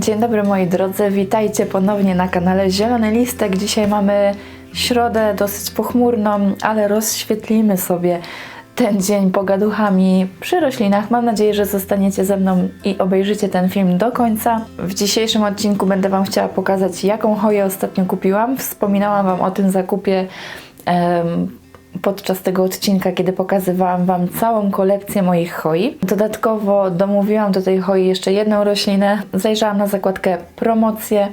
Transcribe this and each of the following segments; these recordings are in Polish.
Dzień dobry moi drodzy, witajcie ponownie na kanale Zielony Listek. Dzisiaj mamy środę dosyć pochmurną, ale rozświetlimy sobie ten dzień pogaduchami przy roślinach. Mam nadzieję, że zostaniecie ze mną i obejrzycie ten film do końca. W dzisiejszym odcinku będę Wam chciała pokazać, jaką choję ostatnio kupiłam. Wspominałam Wam o tym zakupie podczas tego odcinka, kiedy pokazywałam Wam całą kolekcję moich choi. Dodatkowo domówiłam do tej choi jeszcze jedną roślinę. Zajrzałam na zakładkę promocje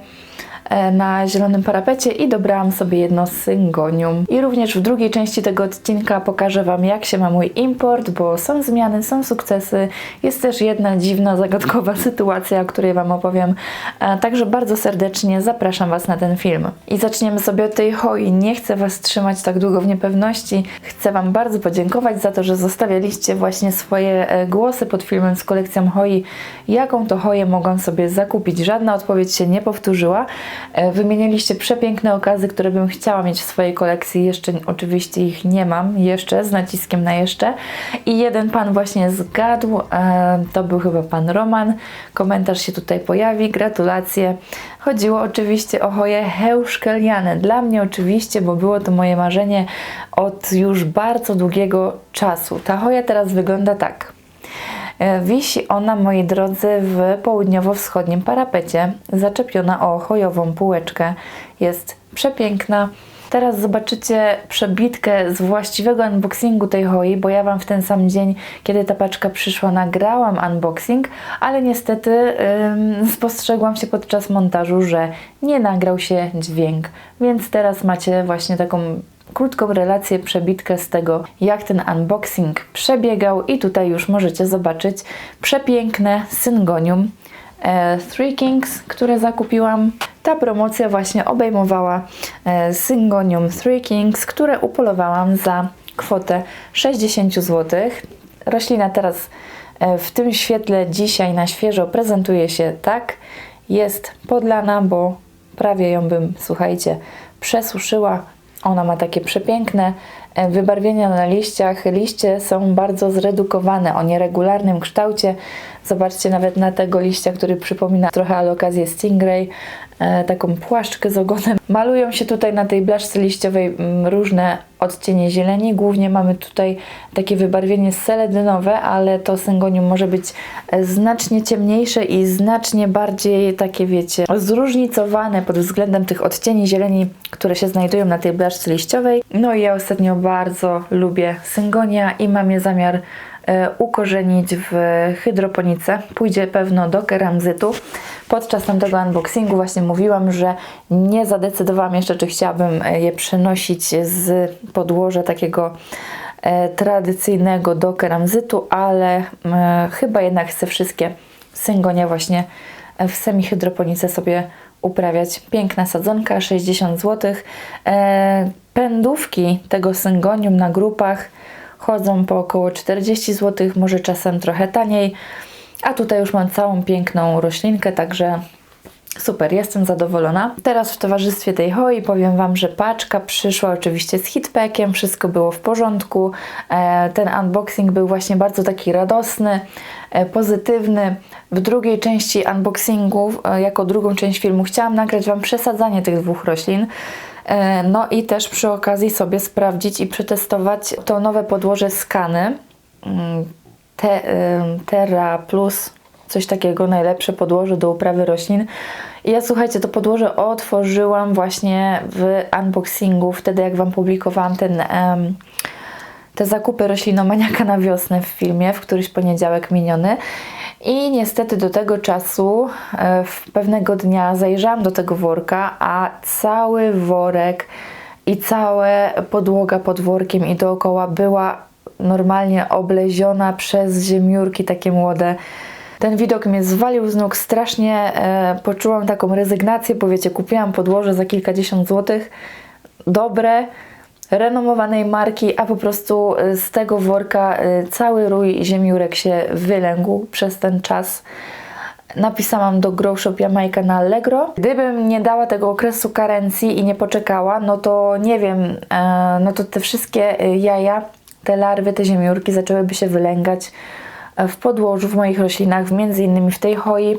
na zielonym parapecie i dobrałam sobie jedno syngonium. I również w drugiej części tego odcinka pokażę Wam, jak się ma mój import, bo są zmiany, są sukcesy. Jest też jedna dziwna, zagadkowa sytuacja, o której Wam opowiem. E, Także bardzo serdecznie zapraszam Was na ten film. I zaczniemy sobie od tej hoi. Nie chcę Was trzymać tak długo w niepewności. Chcę Wam bardzo podziękować za to, że zostawialiście właśnie swoje e, głosy pod filmem z kolekcją hoi. Jaką to hoję mogłam sobie zakupić? Żadna odpowiedź się nie powtórzyła. E, Wymienialiście przepiękne okazy, które bym chciała mieć w swojej kolekcji. Jeszcze oczywiście ich nie mam, jeszcze, z naciskiem na jeszcze. I jeden pan właśnie zgadł, e, to był chyba pan Roman. Komentarz się tutaj pojawi, gratulacje. Chodziło oczywiście o hoje heuszkeliane. Dla mnie oczywiście, bo było to moje marzenie od już bardzo długiego czasu. Ta hoja teraz wygląda tak. E, Wisi ona, moi drodzy, w południowo-wschodnim parapecie, zaczepiona o chojową półeczkę. Jest przepiękna. Teraz zobaczycie przebitkę z właściwego unboxingu tej hoi, bo ja Wam w ten sam dzień, kiedy ta paczka przyszła, nagrałam unboxing, ale niestety ym, spostrzegłam się podczas montażu, że nie nagrał się dźwięk. Więc teraz macie właśnie taką krótką relację, przebitkę z tego, jak ten unboxing przebiegał i tutaj już możecie zobaczyć przepiękne syngonium e, Three Kings, które zakupiłam. Ta promocja właśnie obejmowała e, syngonium Three Kings, które upolowałam za kwotę 60 zł. Roślina teraz e, w tym świetle dzisiaj na świeżo prezentuje się tak. Jest podlana, bo prawie ją bym, słuchajcie, przesuszyła. Ona ma takie przepiękne e, wybarwienia na liściach. Liście są bardzo zredukowane o nieregularnym kształcie. Zobaczcie nawet na tego liścia, który przypomina trochę alokazję Stingray, e, taką płaszczkę z ogonem. Malują się tutaj na tej blaszce liściowej mm, różne odcienie zieleni. Głównie mamy tutaj takie wybarwienie seledynowe, ale to syngonium może być e, znacznie ciemniejsze i znacznie bardziej takie, wiecie, zróżnicowane pod względem tych odcieni zieleni, które się znajdują na tej blaszce liściowej. No i ja ostatnio bardzo lubię syngonia i mam je zamiar ukorzenić w hydroponice. Pójdzie pewno do keramzytu. Podczas tamtego unboxingu właśnie mówiłam, że nie zadecydowałam jeszcze, czy chciałabym e, je przenosić z podłoża takiego e, tradycyjnego do keramzytu, ale e, chyba jednak chcę wszystkie syngonia właśnie w semihydroponice sobie uprawiać. Piękna sadzonka, 60 zł. E, pędówki tego syngonium na grupach chodzą po około 40 zł, może czasem trochę taniej. A tutaj już mam całą piękną roślinkę, także super, jestem zadowolona. Teraz w towarzystwie tej hoi powiem Wam, że paczka przyszła oczywiście z hitpackiem, wszystko było w porządku. E, ten unboxing był właśnie bardzo taki radosny, e, pozytywny. W drugiej części unboxingu, e, jako drugą część filmu, chciałam nagrać Wam przesadzanie tych dwóch roślin. E, No i też przy okazji sobie sprawdzić i przetestować to nowe podłoże skany. Mm, te, Terra Plus, coś takiego, najlepsze podłoże do uprawy roślin. I ja słuchajcie, to podłoże otworzyłam właśnie w unboxingu, wtedy jak Wam publikowałam ten, em, te zakupy roślinomaniaka na wiosnę w filmie, w któryś poniedziałek miniony. I niestety do tego czasu, e, w pewnego dnia zajrzałam do tego worka, a cały worek i cała podłoga pod workiem i dookoła była normalnie obleziona przez ziemiórki takie młode. Ten widok mnie zwalił z nóg, strasznie e, poczułam taką rezygnację, bo wiecie, kupiłam podłoże za kilkadziesiąt złotych, dobre, renomowanej marki, a po prostu e, z tego worka e, cały rój ziemiórek się wylęgł przez ten czas. Napisałam do Grow Shop Jamaica na Allegro. Gdybym nie dała tego okresu karencji i nie poczekała, no to nie wiem, e, no to te wszystkie e, jaja, te larwy, te ziemiórki zaczęłyby się wylęgać e, w podłożu, w moich roślinach, między innymi w tej hoi.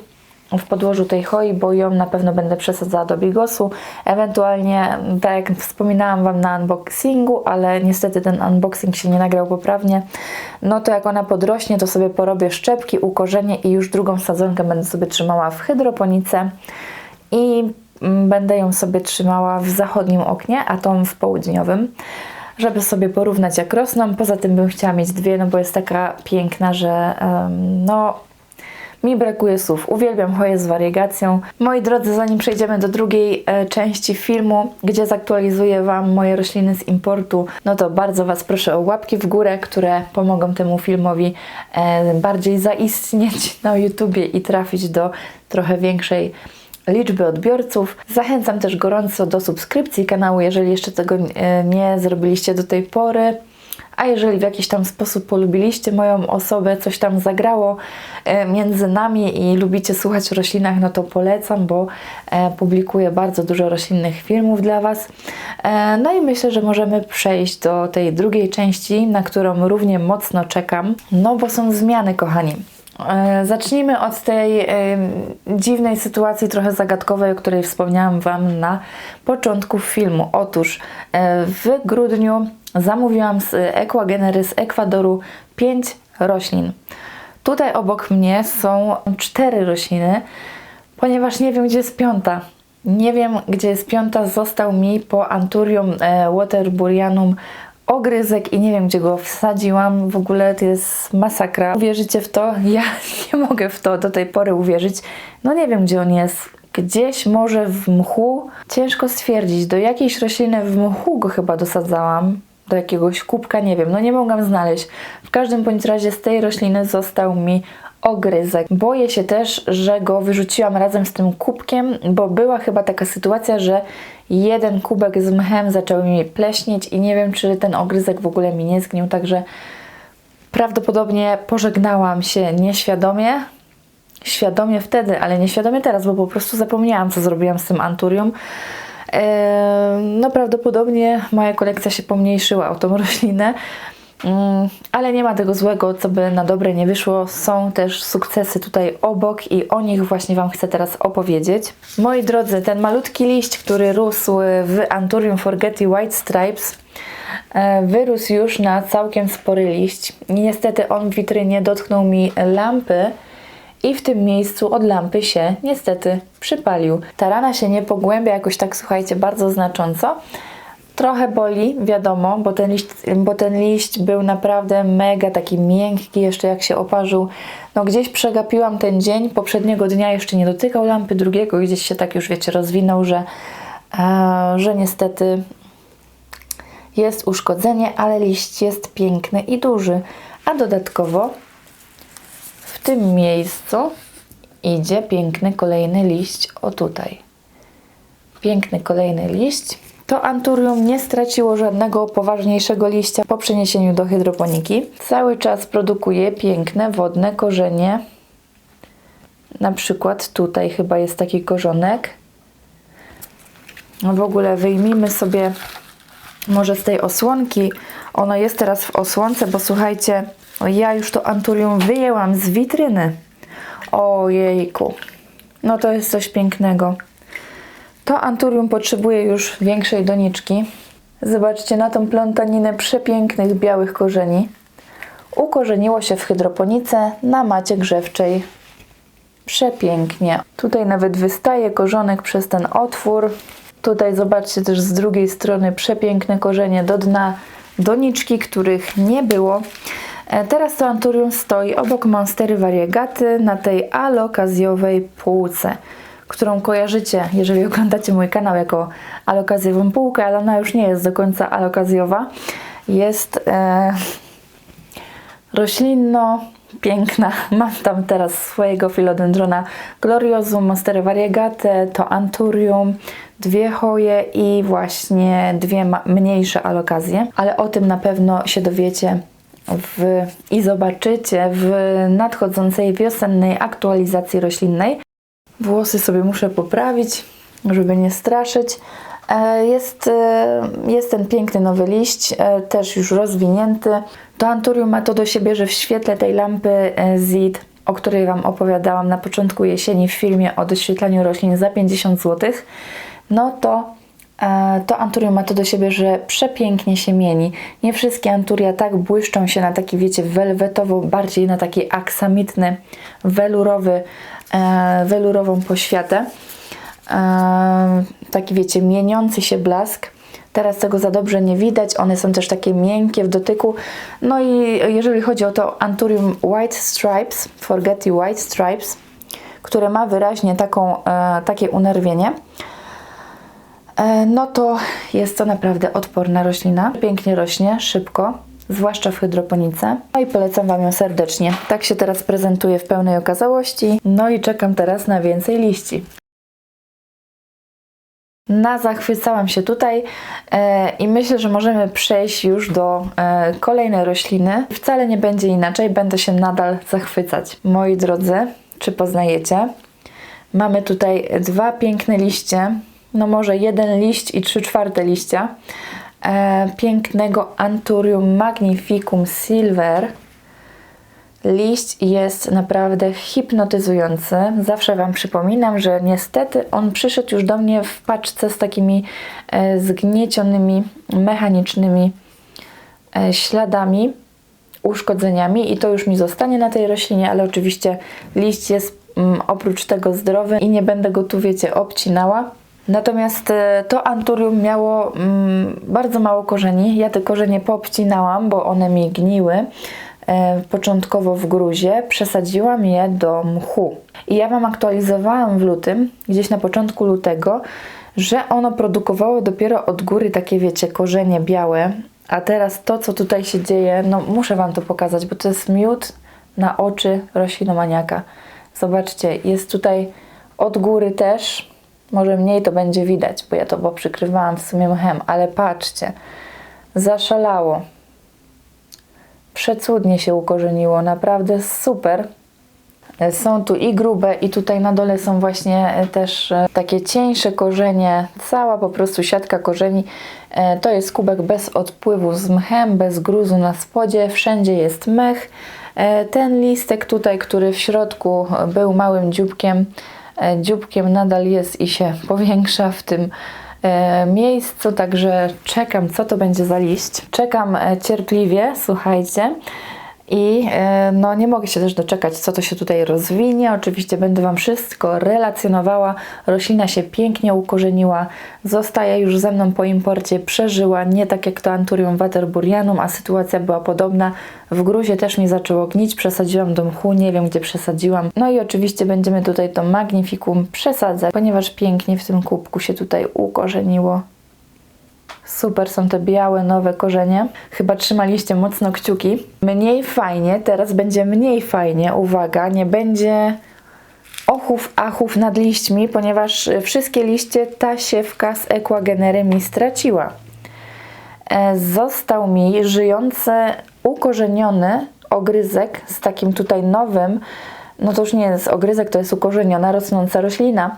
W podłożu tej hoi, bo ją na pewno będę przesadzała do bigosu. Ewentualnie, tak jak wspominałam Wam na unboxingu, ale niestety ten unboxing się nie nagrał poprawnie, no to jak ona podrośnie, to sobie porobię szczepki, ukorzenie i już drugą sadzonkę będę sobie trzymała w hydroponice i mm, będę ją sobie trzymała w zachodnim oknie, a tą w południowym żeby sobie porównać jak rosną. Poza tym bym chciała mieć dwie, no bo jest taka piękna, że em, no mi brakuje słów. Uwielbiam choję z wariegacją. Moi drodzy, zanim przejdziemy do drugiej e, części filmu, gdzie zaktualizuję Wam moje rośliny z importu, no to bardzo Was proszę o łapki w górę, które pomogą temu filmowi e, bardziej zaistnieć na YouTubie i trafić do trochę większej liczby odbiorców. Zachęcam też gorąco do subskrypcji kanału, jeżeli jeszcze tego e, nie zrobiliście do tej pory. A jeżeli w jakiś tam sposób polubiliście moją osobę, coś tam zagrało e, między nami i lubicie słuchać o roślinach, no to polecam, bo e, publikuję bardzo dużo roślinnych filmów dla Was. E, No i myślę, że możemy przejść do tej drugiej części, na którą równie mocno czekam, no bo są zmiany, kochani. E, Zacznijmy od tej e, dziwnej sytuacji, trochę zagadkowej, o której wspomniałam Wam na początku filmu. Otóż e, w grudniu zamówiłam z Equagenery z Ekwadoru 5 roślin. Tutaj obok mnie są cztery rośliny, ponieważ nie wiem, gdzie jest piąta. Nie wiem, gdzie jest piąta. Został mi po Anturium Waterburianum ogryzek i nie wiem, gdzie go wsadziłam. W ogóle to jest masakra. Uwierzycie w to? Ja nie mogę w to do tej pory uwierzyć. No nie wiem, gdzie on jest. Gdzieś może w mchu. Ciężko stwierdzić. Do jakiejś rośliny w mchu go chyba dosadzałam. Do jakiegoś kubka, nie wiem. No nie mogłam znaleźć. W każdym bądź razie z tej rośliny został mi ogryzek. Boję się też, że go wyrzuciłam razem z tym kubkiem, bo była chyba taka sytuacja, że jeden kubek z mchem zaczął mi pleśnieć i nie wiem, czy ten ogryzek w ogóle mi nie zgnił, także prawdopodobnie pożegnałam się nieświadomie. Świadomie wtedy, ale nieświadomie teraz, bo po prostu zapomniałam, co zrobiłam z tym anturium. No prawdopodobnie moja kolekcja się pomniejszyła o tą roślinę. Mm, ale nie ma tego złego, co by na dobre nie wyszło. Są też sukcesy tutaj obok i o nich właśnie Wam chcę teraz opowiedzieć. Moi drodzy, ten malutki liść, który rósł w Anturium Forgety White Stripes, e, wyrósł już na całkiem spory liść. Niestety on w witrynie dotknął mi lampy i w tym miejscu od lampy się niestety przypalił. Ta rana się nie pogłębia jakoś tak, słuchajcie, bardzo znacząco. Trochę boli, wiadomo, bo ten, liść, bo ten liść był naprawdę mega taki miękki, jeszcze jak się oparzył. No gdzieś przegapiłam ten dzień, poprzedniego dnia jeszcze nie dotykał lampy, drugiego gdzieś się tak już, wiecie, rozwinął, że, e, że niestety jest uszkodzenie, ale liść jest piękny i duży. A dodatkowo w tym miejscu idzie piękny kolejny liść, o tutaj. Piękny kolejny liść. To anturium nie straciło żadnego poważniejszego liścia po przeniesieniu do hydroponiki. Cały czas produkuje piękne wodne korzenie. Na przykład tutaj chyba jest taki korzonek. No w ogóle wyjmijmy sobie może z tej osłonki. Ono jest teraz w osłonce, bo słuchajcie, ja już to anturium wyjęłam z witryny. Ojejku. No to jest coś pięknego. To anturium potrzebuje już większej doniczki. Zobaczcie na tą plątaninę przepięknych białych korzeni. Ukorzeniło się w hydroponice na macie grzewczej. Przepięknie. Tutaj nawet wystaje korzonek przez ten otwór. Tutaj zobaczcie też z drugiej strony przepiękne korzenie do dna doniczki, których nie było. E, Teraz to anturium stoi obok monstery variegaty na tej alokazjowej półce którą kojarzycie, jeżeli oglądacie mój kanał jako alokazjową półkę, ale ona już nie jest do końca alokazjowa. Jest e, roślinno piękna. Mam tam teraz swojego philodendrona gloriosum, monstery variegate, to anturium, dwie choje i właśnie dwie mniejsze alokazje, ale o tym na pewno się dowiecie w, i zobaczycie w nadchodzącej wiosennej aktualizacji roślinnej. Włosy sobie muszę poprawić, żeby nie straszyć. E, Jest, e, jest ten piękny nowy liść, e, też już rozwinięty. To anturium ma to do siebie, że w świetle tej lampy ZID o której Wam opowiadałam na początku jesieni w filmie o doświetlaniu roślin za 50 zł, no to to anturium ma to do siebie, że przepięknie się mieni. Nie wszystkie anturia tak błyszczą się na taki, wiecie, welwetowo, bardziej na taki aksamitny, welurowy, welurową poświatę. E, taki, wiecie, mieniący się blask. Teraz tego za dobrze nie widać, one są też takie miękkie w dotyku. No i jeżeli chodzi o to Anturium White Stripes, Forgetty White Stripes, które ma wyraźnie taką, e, takie unerwienie, e, no to jest to naprawdę odporna roślina. Pięknie rośnie, szybko, zwłaszcza w hydroponice. No i polecam Wam ją serdecznie. Tak się teraz prezentuje w pełnej okazałości. No i czekam teraz na więcej liści. Nazachwycałam się tutaj e, i myślę, że możemy przejść już do e, kolejnej rośliny. Wcale nie będzie inaczej, będę się nadal zachwycać. Moi drodzy, czy poznajecie? Mamy tutaj dwa piękne liście, no może jeden liść i trzy czwarte liścia e, pięknego Anturium magnificum silver. Liść jest naprawdę hipnotyzujący. Zawsze Wam przypominam, że niestety on przyszedł już do mnie w paczce z takimi e, zgniecionymi, mechanicznymi e, śladami, uszkodzeniami i to już mi zostanie na tej roślinie, ale oczywiście liść jest mm, oprócz tego zdrowy i nie będę go tu, wiecie, obcinała. Natomiast e, to anturium miało mm, bardzo mało korzeni. Ja te korzenie poobcinałam, bo one mi gniły e, początkowo w gruzie, przesadziłam je do mchu. I ja Wam aktualizowałam w lutym, gdzieś na początku lutego, że ono produkowało dopiero od góry takie, wiecie, korzenie białe. A teraz to, co tutaj się dzieje, no muszę Wam to pokazać, bo to jest miód na oczy roślinomaniaka. Zobaczcie, jest tutaj od góry też, może mniej to będzie widać, bo ja to poprzykrywałam w sumie mchem, ale patrzcie, zaszalało. Przecudnie się ukorzeniło, naprawdę super. Są tu i grube, i tutaj na dole są właśnie e, też e, takie cieńsze korzenie, cała po prostu siatka korzeni. E, To jest kubek bez odpływu z mchem, bez gruzu na spodzie, wszędzie jest mech. Ten listek tutaj, który w środku był małym dzióbkiem, dzióbkiem nadal jest i się powiększa w tym e, miejscu, także czekam, co to będzie za liść. Czekam e, cierpliwie, słuchajcie. I e, no, nie mogę się też doczekać, co to się tutaj rozwinie. Oczywiście będę Wam wszystko relacjonowała. Roślina się pięknie ukorzeniła, zostaje już ze mną po imporcie, przeżyła, nie tak jak to Anturium waterburianum, a sytuacja była podobna. W gruzie też mi zaczęło gnić, przesadziłam do mchu, nie wiem gdzie przesadziłam. No i oczywiście będziemy tutaj to magnifikum przesadzać, ponieważ pięknie w tym kubku się tutaj ukorzeniło. Super są te białe, nowe korzenie. Chyba trzymaliście mocno kciuki. Mniej fajnie, teraz będzie mniej fajnie. Uwaga, nie będzie ochów, achów nad liśćmi, ponieważ wszystkie liście ta siewka z Equagenery mi straciła. E, Został mi żyjący, ukorzeniony ogryzek z takim tutaj nowym, no to już nie jest ogryzek, to jest ukorzeniona, rosnąca roślina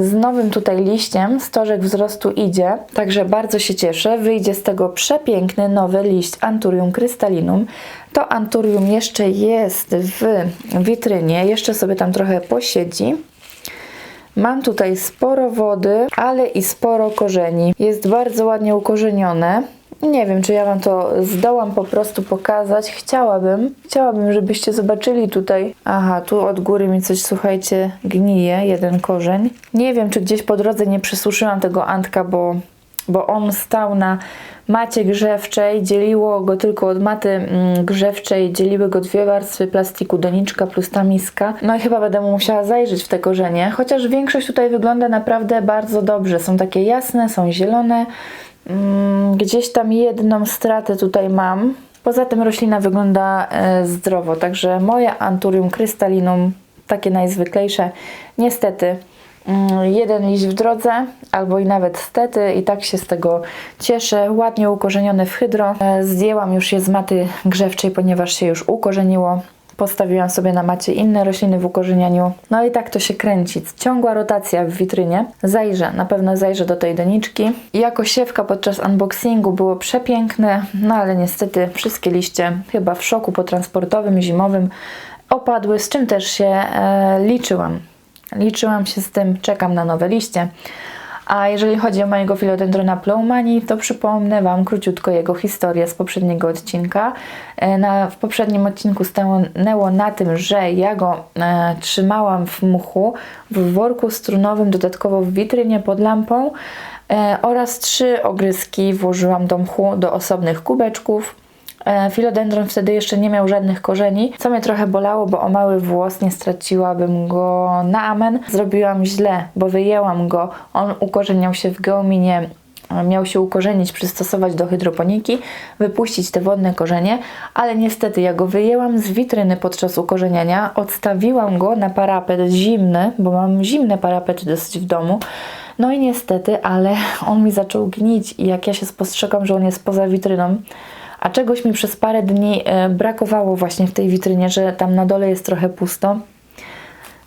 z nowym tutaj liściem, stożek wzrostu idzie, także bardzo się cieszę. Wyjdzie z tego przepiękny nowy liść Anturium crystallinum. To Anturium jeszcze jest w witrynie, jeszcze sobie tam trochę posiedzi. Mam tutaj sporo wody, ale i sporo korzeni. Jest bardzo ładnie ukorzenione. Nie wiem, czy ja Wam to zdołam po prostu pokazać. Chciałabym, chciałabym, żebyście zobaczyli tutaj. Aha, tu od góry mi coś, słuchajcie, gnije, jeden korzeń. Nie wiem, czy gdzieś po drodze nie przysuszyłam tego antka, bo, bo on stał na macie grzewczej, dzieliło go tylko od maty mm, grzewczej, dzieliły go dwie warstwy plastiku, doniczka plus ta miska. No i chyba będę musiała zajrzeć w te korzenie, chociaż większość tutaj wygląda naprawdę bardzo dobrze. Są takie jasne, są zielone. Mm, Gdzieś tam jedną stratę tutaj mam. Poza tym roślina wygląda e, zdrowo, także moje Anturium crystallinum, takie najzwyklejsze, niestety mm, jeden liść w drodze, albo i nawet stety i tak się z tego cieszę. Ładnie ukorzenione w hydro. E, Zdjęłam już je z maty grzewczej, ponieważ się już ukorzeniło. Postawiłam sobie na macie inne rośliny w ukorzenianiu. No i tak to się kręci. Ciągła rotacja w witrynie. Zajrzę, na pewno zajrzę do tej doniczki. Jako siewka podczas unboxingu było przepiękne, no ale niestety wszystkie liście chyba w szoku potransportowym, zimowym opadły, z czym też się e, liczyłam. Liczyłam się z tym, czekam na nowe liście. A jeżeli chodzi o mojego filodendrona Plowmani, to przypomnę Wam króciutko jego historię z poprzedniego odcinka. E, Na, w poprzednim odcinku stanęło na tym, że ja go e, trzymałam w muchu, w worku strunowym, dodatkowo w witrynie pod lampą e, oraz trzy ogryzki włożyłam do mchu do osobnych kubeczków. E, Filodendron wtedy jeszcze nie miał żadnych korzeni, co mnie trochę bolało, bo o mały włos nie straciłabym go na amen. Zrobiłam źle, bo wyjęłam go, on ukorzeniał się w geominie, miał się ukorzenić, przystosować do hydroponiki, wypuścić te wodne korzenie, ale niestety ja go wyjęłam z witryny podczas ukorzeniania, odstawiłam go na parapet zimny, bo mam zimne parapety dosyć w domu, no i niestety, ale on mi zaczął gnić i jak ja się spostrzegam, że on jest poza witryną, a czegoś mi przez parę dni e, brakowało właśnie w tej witrynie, że tam na dole jest trochę pusto.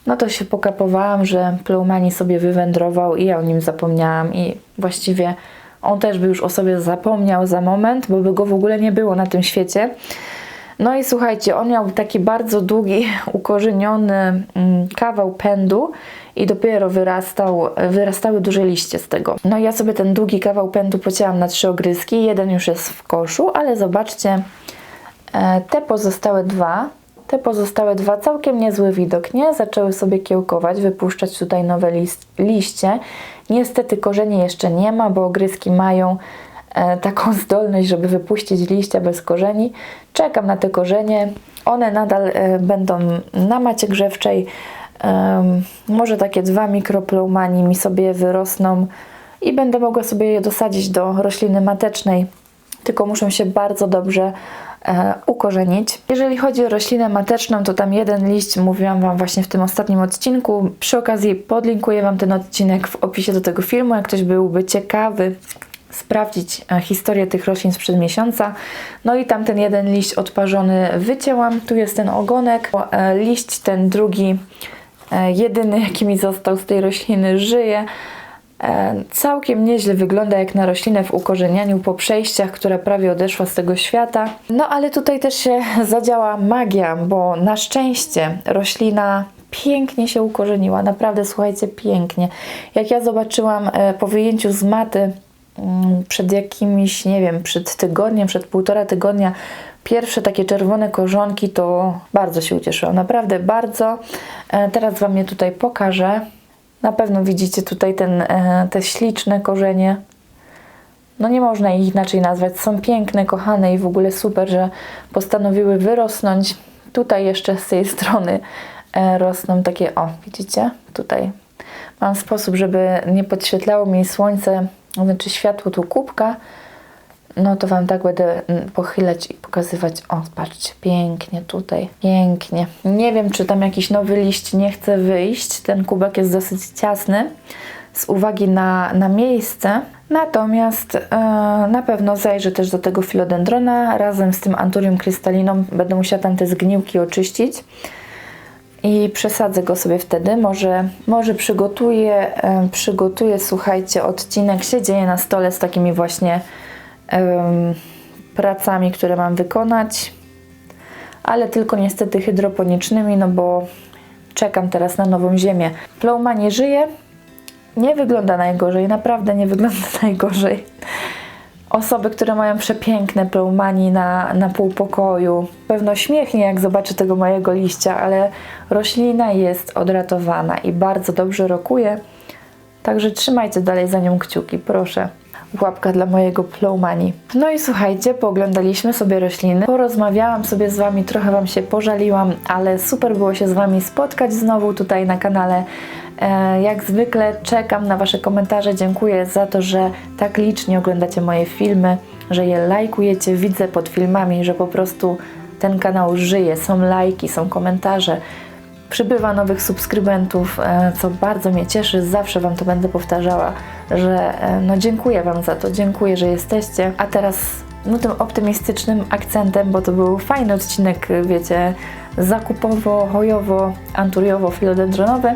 No to się pokapowałam, że Plowmani sobie wywędrował i ja o nim zapomniałam i właściwie on też by już o sobie zapomniał za moment, bo by go w ogóle nie było na tym świecie. No i słuchajcie, on miał taki bardzo długi, ukorzeniony mm, kawał pędu i dopiero wyrastał, wyrastały duże liście z tego. No i ja sobie ten długi kawał pędu pocięłam na trzy ogryzki. Jeden już jest w koszu, ale zobaczcie, e, te pozostałe dwa, te pozostałe dwa, całkiem niezły widok, nie? Zaczęły sobie kiełkować, wypuszczać tutaj nowe liście. Niestety korzeni jeszcze nie ma, bo ogryzki mają taką zdolność, żeby wypuścić liścia bez korzeni. Czekam na te korzenie. One nadal e, będą na macie grzewczej. Może takie dwa mikropleumani mi sobie wyrosną i będę mogła sobie je dosadzić do rośliny matecznej. Tylko muszą się bardzo dobrze e, ukorzenić. Jeżeli chodzi o roślinę mateczną, to tam jeden liść mówiłam Wam właśnie w tym ostatnim odcinku. Przy okazji podlinkuję Wam ten odcinek w opisie do tego filmu, jak ktoś byłby ciekawy sprawdzić e, historię tych roślin sprzed miesiąca. No i tam ten jeden liść odparzony wycięłam. Tu jest ten ogonek. E, Liść ten drugi, e, jedyny jaki mi został z tej rośliny, żyje. Całkiem nieźle wygląda jak na roślinę w ukorzenianiu po przejściach, która prawie odeszła z tego świata. No ale tutaj też się zadziała magia, bo na szczęście roślina pięknie się ukorzeniła. Naprawdę, słuchajcie, pięknie. Jak ja zobaczyłam po wyjęciu z maty przed jakimiś, nie wiem, przed tygodniem, przed półtora tygodnia, pierwsze takie czerwone korzonki, to bardzo się ucieszyłam. Naprawdę bardzo. E, Teraz Wam je tutaj pokażę. Na pewno widzicie tutaj ten, e, te śliczne korzenie. No nie można ich inaczej nazwać. Są piękne, kochane i w ogóle super, że postanowiły wyrosnąć. Tutaj jeszcze z tej strony e, rosną takie, o widzicie? Tutaj mam sposób, żeby nie podświetlało mi słońce, znaczy światło tu kubka. No to Wam tak będę mm, pochylać i pokazywać. O, patrzcie, pięknie tutaj, pięknie. Nie wiem, czy tam jakiś nowy liść nie chce wyjść. Ten kubek jest dosyć ciasny z uwagi na, na miejsce. Natomiast e, na pewno zajrzę też do tego filodendrona razem z tym anturium krystaliną. Będę musiała tam te zgniłki oczyścić i przesadzę go sobie wtedy. Może, może przygotuję, przygotuję, słuchajcie, odcinek się dzieje na stole z takimi właśnie em, pracami, które mam wykonać, ale tylko niestety hydroponicznymi, no bo czekam teraz na nową ziemię. Plowma nie żyje, nie wygląda najgorzej, naprawdę nie wygląda najgorzej. Osoby, które mają przepiękne pleumani na, na pół pokoju, pewno śmiechnie jak zobaczy tego mojego liścia, ale roślina jest odratowana i bardzo dobrze rokuje. Także trzymajcie dalej za nią kciuki, proszę. Łapka dla mojego Plowmani. No i słuchajcie, pooglądaliśmy sobie rośliny, porozmawiałam sobie z Wami, trochę Wam się pożaliłam, ale super było się z Wami spotkać znowu tutaj na kanale. E, Jak zwykle czekam na Wasze komentarze. Dziękuję za to, że tak licznie oglądacie moje filmy, że je lajkujecie. Widzę pod filmami, że po prostu ten kanał żyje. Są lajki, są komentarze. Przybywa nowych subskrybentów, e, co bardzo mnie cieszy. Zawsze Wam to będę powtarzała, że e, no dziękuję Wam za to, dziękuję, że jesteście. A teraz no tym optymistycznym akcentem, bo to był fajny odcinek, wiecie, zakupowo, hojowo, anturiowo, filodendronowy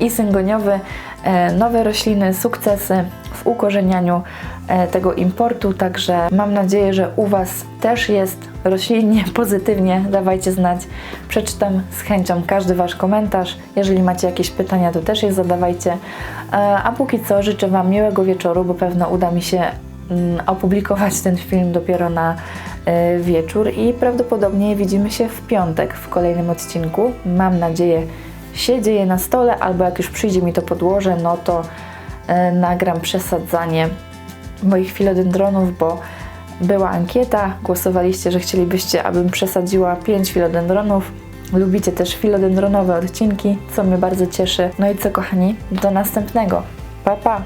i syngoniowy. E, Nowe rośliny, sukcesy w ukorzenianiu. E, tego importu, także mam nadzieję, że u Was też jest roślinnie, pozytywnie. Dawajcie znać. Przeczytam z chęcią każdy Wasz komentarz. Jeżeli macie jakieś pytania, to też je zadawajcie. E, A póki co życzę Wam miłego wieczoru, bo pewno uda mi się mm, opublikować ten film dopiero na e, wieczór i prawdopodobnie widzimy się w piątek w kolejnym odcinku. Mam nadzieję, się dzieje na stole, albo jak już przyjdzie mi to podłoże, no to nagram przesadzanie moich filodendronów, bo była ankieta, głosowaliście, że chcielibyście, abym przesadziła 5 filodendronów. Lubicie też filodendronowe odcinki, co mnie bardzo cieszy. No i co kochani, do następnego. Pa pa!